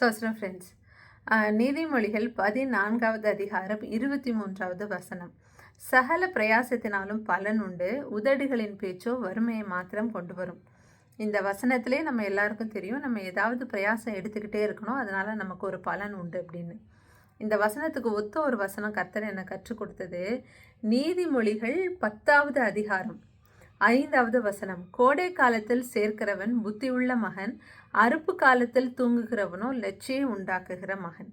சோஸ்ரம் friends நீதிமொழிகள் பதினான்காவது அதிகாரம் இருபத்தி மூன்றாவது வசனம். சகல பிரயாசத்தினாலும் பலன் உண்டு. உதடுகளின் பேச்சோ வறுமையை மாத்திரம் கொண்டு வரும். இந்த வசனத்திலே நம்ம எல்லாருக்கும் தெரியும். நம்ம ஏதாவது பிரயாசம் எடுத்துக்கிட்டே இருக்கணும். அதனால் நமக்கு ஒரு பலன் உண்டு அப்படின்னு. இந்த வசனத்துக்கு ஒத்த ஒரு வசனம் கர்த்தர் என்னை கற்றுக் கொடுத்தது. நீதிமொழிகள் பத்தாவது அதிகாரம். ஐந்தாவது வசனம். கோடை காலத்தில் சேர்க்கிறவன் புத்தியுள்ள மகன். அறுப்பு காலத்தில் தூங்குகிறவனோ லட்சியை உண்டாக்குகிற மகன்.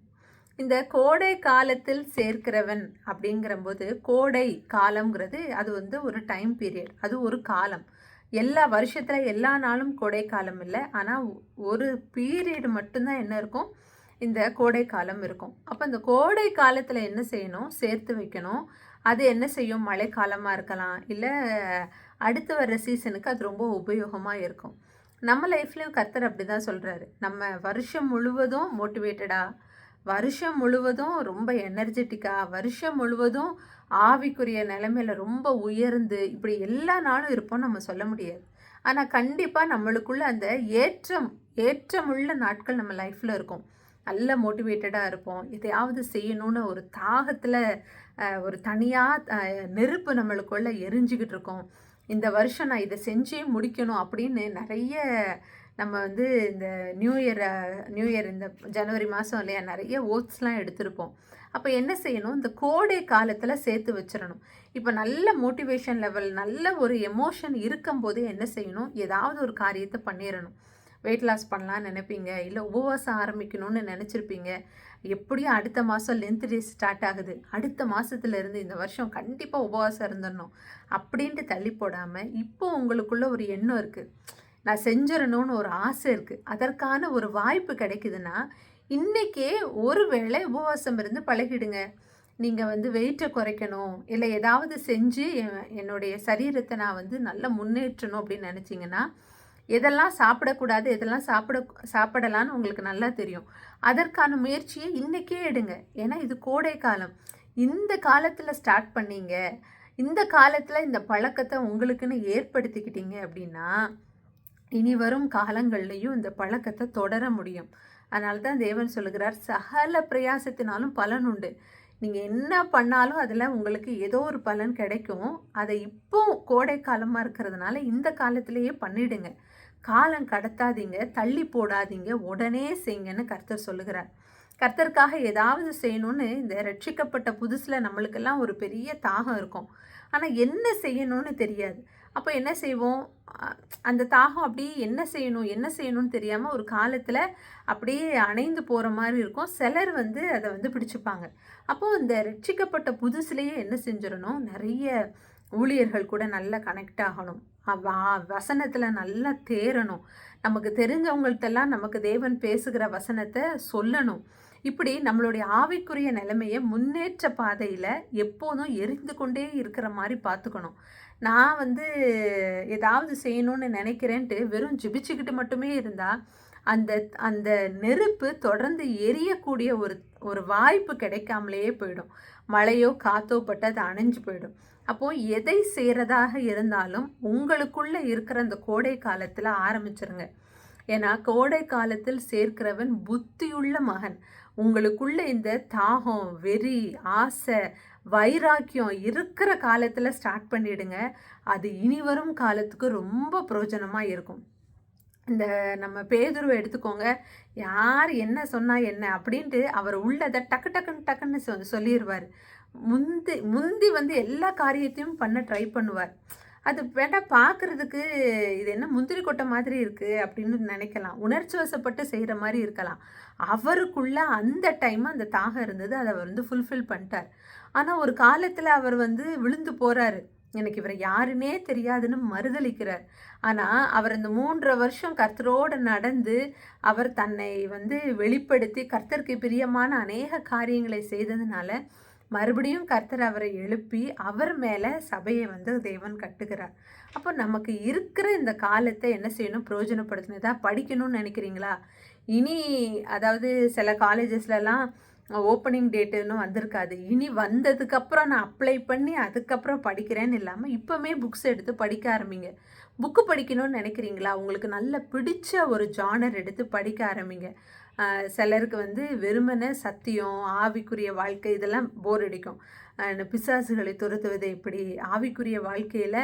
இந்த கோடை காலத்தில் சேர்க்கிறவன் அப்படிங்கிறபோது கோடை காலம்ங்கிறது அது வந்து ஒரு டைம் பீரியட் அது ஒரு காலம். எல்லா வருஷத்தில் எல்லா நாளும் கோடை காலம் இல்லை. ஆனால் ஒரு பீரியட் மட்டும்தான் என்ன இருக்கும்? இந்த கோடை காலம் இருக்கும். அப்போ இந்த கோடை காலத்தில் என்ன செய்யணும்? சேர்த்து வைக்கணும். அது என்ன செய்யும்? மழை காலமாக இருக்கலாம். இல்லை அடுத்து வர்ற சீசனுக்கு அது ரொம்ப உபயோகமாக இருக்கும். நம்ம லைஃப்லேயும் கர்த்தர் அப்படி தான் சொல்கிறாரு நம்ம வருஷம் முழுவதும் மோட்டிவேட்டடாக வருஷம் முழுவதும் ரொம்ப எனர்ஜெட்டிக்காக வருஷம் முழுவதும் ஆவிக்குரிய நிலைமையில் ரொம்ப உயர்ந்து இப்படி எல்லா நாளும் இருப்போம் நம்ம சொல்ல முடியாது. ஆனால் கண்டிப்பாக நம்மளுக்குள்ள அந்த ஏற்றம் ஏற்றமுள்ள நாட்கள் நம்ம லைஃப்பில் இருக்கும். நல்ல மோட்டிவேட்டடாக இருப்போம். எதையாவது செய்யணும்னு ஒரு தாகத்தில் ஒரு தனியாக நெருப்பு நம்மளுக்குள்ளே எரிஞ்சிக்கிட்டு இருக்கோம். இந்த வருஷம் நான் இதை செஞ்சே முடிக்கணும் அப்படின்னு நிறைய நம்ம வந்து இந்த நியூ இயர் நியூ இயர் இந்த ஜனவரி மாதம் இல்லையா நிறைய ஓட்ஸ்லாம் எடுத்திருப்போம். அப்போ என்ன செய்யணும்? இந்த கோடை காலத்தில் சேர்த்து வச்சிடணும். இப்போ நல்ல மோட்டிவேஷன் லெவல் நல்ல ஒரு எமோஷன் இருக்கும்போது என்ன செய்யணும்? ஏதாவது ஒரு காரியத்தை பண்ணிடணும். வெயிட் லாஸ் பண்ணலான்னு நினைப்பீங்க? இல்லை உபவாசம் ஆரம்பிக்கணும்னு நினச்சிருப்பீங்க? எப்படியும் அடுத்த மாதம் லென்த் டே ஸ்டார்ட் ஆகுது. அடுத்த மாதத்துலேருந்து இந்த வருஷம் கண்டிப்பாக உபவாசம் இருந்துடணும். அப்படின்ட்டு தள்ளி போடாமல் இப்போ உங்களுக்குள்ள ஒரு எண்ணம் இருக்குது நான் செஞ்சிடணும்னு ஒரு ஆசை இருக்குது அதற்கான ஒரு வாய்ப்பு கிடைக்குதுன்னா இன்றைக்கே ஒரு வேளை உபவாசம் இருந்து பழகிடுங்க. நீங்கள் வந்து வெயிட்டை குறைக்கணும். இல்லை ஏதாவது செஞ்சு என்னுடைய சரீரத்தை நான் வந்து நல்லா முன்னேற்றணும் அப்படின்னு நினச்சிங்கன்னா எதெல்லாம் சாப்பிடக்கூடாது எதெல்லாம் சாப்பிட சாப்பிடலான்னு உங்களுக்கு நல்லா தெரியும். அதற்கான முயற்சியை இன்றைக்கே எடுங்க. ஏன்னா இது கோடை காலம். இந்த காலத்தில் ஸ்டார்ட் பண்ணீங்க. இந்த காலத்தில் இந்த பழக்கத்தை உங்களுக்குன்னு ஏற்படுத்திக்கிட்டீங்க அப்படின்னா இனி வரும் காலங்கள்லையும் இந்த பழக்கத்தை தொடர முடியும். அதனால தான் தேவன் சொல்லுகிறார் சகல பிரயாசத்தினாலும் பலன் உண்டு. நீங்கள் என்ன பண்ணாலும் அதில் உங்களுக்கு ஏதோ ஒரு பலன் கிடைக்கும். அதை இப்போ கோடை காலமாக இருக்கிறதுனால இந்த காலத்திலேயே பண்ணிடுங்க. காலம் கடத்தாதீங்க தள்ளி போடாதீங்க உடனே செய்யுங்கன்னு கர்த்தர் சொல்லுகிறார். கர்த்தருக்காக ஏதாவது செய்யணும்னு இந்த ரட்சிக்கப்பட்ட புதுசில் நம்மளுக்கெல்லாம் ஒரு பெரிய தாகம் இருக்கும். ஆனால் என்ன செய்யணும்னு தெரியாது. அப்போ என்ன செய்வோம்? அந்த தாகம் அப்படியே என்ன செய்யணும் என்ன செய்யணும்னு தெரியாமல் ஒரு காலத்தில் அப்படியே அணைந்து போகிற மாதிரி இருக்கும். சிலர் வந்து அதை வந்து பிடிச்சிப்பாங்க. அப்போது இந்த ரட்சிக்கப்பட்ட புதுசுலேயே என்ன செஞ்சிடணும்? நிறைய ஊழியர்கள் கூட நல்லா கனெக்ட் ஆகணும். வசனத்தில் நல்லா தேரணும் நமக்கு தெரிஞ்சவங்கள்ட்டெல்லாம் நமக்கு தேவன் பேசுகிற வசனத்தை சொல்லணும். இப்படி நம்மளுடைய ஆவிக்குரிய நிலைமையை முன்னேற்ற பாதையில் எப்போதும் எரிந்து கொண்டே இருக்கிற மாதிரி பார்த்துக்கணும் நான் வந்து ஏதாவது செய்யணும்னு நினைக்கிறேன்ட்டு வெறும் ஜிபிச்சுக்கிட்டு மட்டுமே இருந்தால் அந்த அந்த நெருப்பு தொடர்ந்து எரியக்கூடிய ஒரு ஒரு வாய்ப்பு கிடைக்காமலேயே போயிடும். மழையோ காத்தோ பட்டு அது அணைஞ்சு போயிடும். அப்போது எதை செய்கிறதாக இருந்தாலும் உங்களுக்குள்ளே இருக்கிற அந்த கோடை காலத்தில் ஆரம்பிச்சிருங்க. ஏன்னா கோடை காலத்தில் சேர்க்கிறவன் புத்தியுள்ள மகன். உங்களுக்குள்ள இந்த தாகம் வெறி ஆசை வைராக்கியம் இருக்கிற காலத்தில் ஸ்டார்ட் பண்ணிடுங்க. அது இனி வரும் காலத்துக்கு ரொம்ப பிரயோஜனமாக இருக்கும். இந்த நம்ம பேதுருவை எடுத்துக்கோங்க. யார் என்ன சொன்னால் என்ன அப்படின்ட்டு அவர் உள்ளதை டக்கு டக்குன்னு டக்குன்னு சொ சொல்லிடுவார் முந்தி முந்தி வந்து எல்லா காரியத்தையும் பண்ண ட்ரை பண்ணுவார். அது வேண்டாம் பார்க்குறதுக்கு இது என்ன முந்திரி கொட்டை மாதிரி இருக்குது அப்படின்னு நினைக்கலாம். உணர்ச்சி வசப்பட்டு செய்கிற மாதிரி இருக்கலாம். அவருக்குள்ளே அந்த டைம் அந்த தாகம் இருந்தது அதை அவர் வந்து ஃபுல்ஃபில் பண்ணிட்டார். ஆனால் ஒரு காலத்தில் அவர் வந்து விழுந்து போகிறாரு எனக்கு இவர் யாருன்னே தெரியாதுன்னு மறுதளிக்கிறார் ஆனால் அவர் இந்த மூன்றரை வருஷம் கர்த்தரோடு நடந்து அவர் தன்னை வந்து வெளிப்படுத்தி கர்த்தருக்கு பிரியமான அநேக காரியங்களை செய்ததுனால மறுபடியும் கர்த்தர் அவரை எழுப்பி அவர் மேலே சபையை வந்து தேவன் கட்டுகிறார். அப்போ நமக்கு இருக்கிற இந்த காலத்தை என்ன செய்யணும்? பிரயோஜனப்படுத்தினதா படிக்கணும்னு நினைக்கிறீங்களா? இனி அதாவது சில காலேஜஸ்லலாம் ஓப்பனிங் டேட்டுன்னு இன்னும் வந்திருக்காது. இனி வந்ததுக்கப்புறம் நான் அப்ளை பண்ணி அதுக்கப்புறம் படிக்கிறேன்னு இல்லாமல் இப்போமே புக்ஸ் எடுத்து படிக்க ஆரம்பிங்க. புக்கு படிக்கணும்னு நினைக்கிறீங்களா? உங்களுக்கு நல்ல பிடிச்ச ஒரு ஜானர் எடுத்து படிக்க ஆரம்பிங்க. சிலருக்கு வந்து வெறுமனே சத்தியம் ஆவிக்குரிய வாழ்க்கை இதெல்லாம் போர் அடிக்கும். பிசாசுகளை துரத்துவது எப்படி? ஆவிக்குரிய வாழ்க்கையில்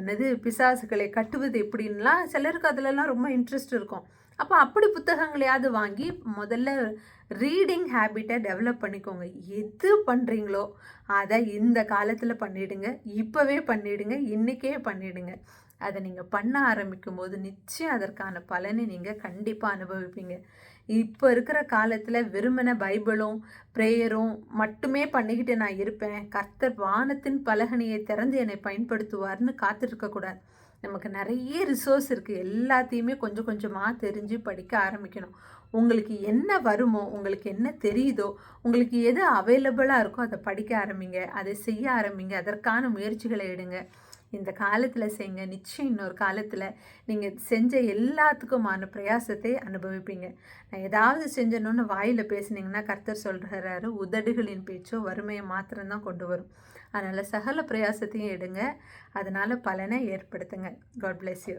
என்னது பிசாசுகளை கட்டுவது எப்படின்லாம் சிலருக்கு அதிலெல்லாம் ரொம்ப இன்ட்ரெஸ்ட் இருக்கும். அப்போ அப்படி புத்தகங்களையாவது வாங்கி முதல்ல ரீடிங் ஹேபிட்டை டெவலப் பண்ணிக்கோங்க. எது பண்ணுறீங்களோ அதை இந்த காலத்தில் பண்ணிவிடுங்க இப்போவே பண்ணிவிடுங்க இன்றைக்கே பண்ணிவிடுங்க அதை நீங்கள் பண்ண ஆரம்பிக்கும் போது நிச்சயம் அதற்கான பலனை நீங்கள் கண்டிப்பாக அனுபவிப்பீங்க. இப்போ இருக்கிற காலத்தில் வெறுமன பைபிளும் ப்ரேயரும் மட்டுமே பண்ணிக்கிட்டு நான் இருப்பேன். கர்த்தர் வானத்தின் பலகனியை திறந்து என்னை பயன்படுத்துவார்னு காத்திருக்கக்கூடாது. நமக்கு நிறைய ரிசோர்ஸ் இருக்குது எல்லாத்தையுமே கொஞ்சம் கொஞ்சமாக தெரிஞ்சு படிக்க ஆரம்பிக்கணும். உங்களுக்கு என்ன வருமோ உங்களுக்கு என்ன தெரியுதோ உங்களுக்கு எது அவைலபிளாக இருக்கோ அதை படிக்க ஆரம்பிங்க. அதை செய்ய ஆரம்பிங்க. அதற்கான முயற்சிகளை எடுங்க. இந்த காலத்தில் செய்யுங்க நிச்சயம் இன்னொரு காலத்தில் நீங்கள் செஞ்ச எல்லாத்துக்குமான பிரயாசத்தை அனுபவிப்பீங்க. நான் ஏதாவது செஞ்சணும்னு வாயில் பேசுனீங்கன்னா கர்த்தர் சொல்கிறாரு உதடுகளின் பேச்சோ வறுமையை மாத்திரம்தான் கொண்டு வரும். அதனால் சகல பிரயாசத்தையும் எடுங்க. அதனால் பலனை ஏற்படுத்துங்க. God bless you